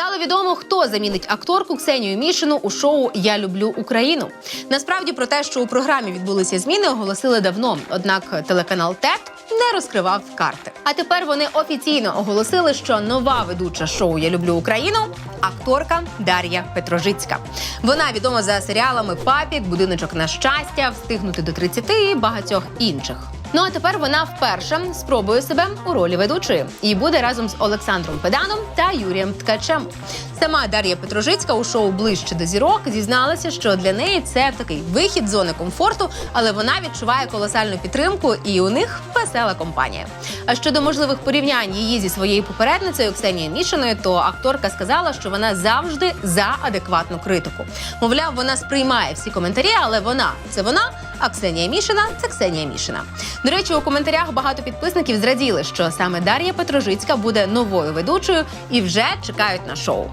Стало відомо, хто замінить акторку Ксенію Мішину у шоу Я люблю Україну. Насправді про те, що у програмі відбулися зміни, оголосили давно. Однак телеканал ТЕТ не розкривав карти. А тепер вони офіційно оголосили, що нова ведуча шоу Я люблю Україну акторка Дар'я Петрожицька. Вона відома за серіалами Папік, Будиночок на щастя, Встигнути до 30 і багатьох інших. Ну а тепер вона вперше спробує себе у ролі ведучої і буде разом з Олександром Педаном та Юрієм Ткачем. Сама Дар'я Петрожицька у шоу ближче до зірок зізналася, що для неї це такий вихід з зони комфорту, але вона відчуває колосальну підтримку, і у них весела компанія. А щодо можливих порівнянь її зі своєю попередницею Ксенією Мішиною, то акторка сказала, що вона завжди за адекватну критику. Мовляв, вона сприймає всі коментарі, але вона це вона. А Ксенія Мішина це Ксенія Мішина. До речі, у коментарях багато підписників зраділи, що саме Дар'я Петрожицька буде новою ведучою і вже чекають на шоу.